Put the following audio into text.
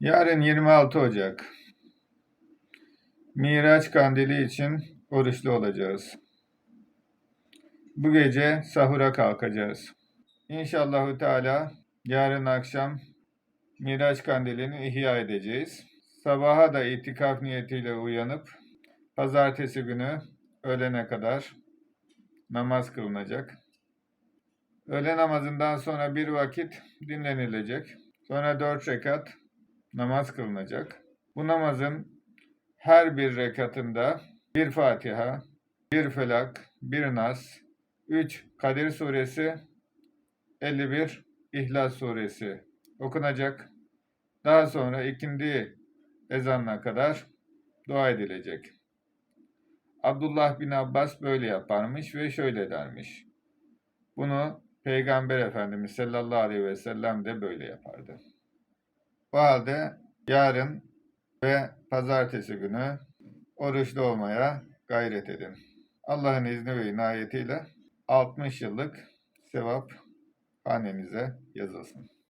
Yarın 26 Ocak. Miraç kandili için oruçlu olacağız. Bu gece sahura kalkacağız. İnşallahü Teala yarın akşam Miraç kandilini ihya edeceğiz. Sabaha da itikaf niyetiyle uyanıp pazartesi günü öğlene kadar namaz kılınacak. Öğle namazından sonra bir vakit dinlenilecek. Sonra dört rekat namaz kılınacak. Bu namazın her bir rekatında bir Fatiha, bir Felak, bir Nas, 3 Kadir Suresi, 51 İhlas Suresi okunacak. Daha sonra ikindi ezanına kadar dua edilecek. Abdullah bin Abbas böyle yaparmış ve şöyle dermiş. Bunu Peygamber Efendimiz sallallahu aleyhi ve sellem de böyle yapardı. O halde yarın ve pazartesi günü oruçlu olmaya gayret edin. Allah'ın izni ve inayetiyle 60 yıllık sevap hanenize yazılsın.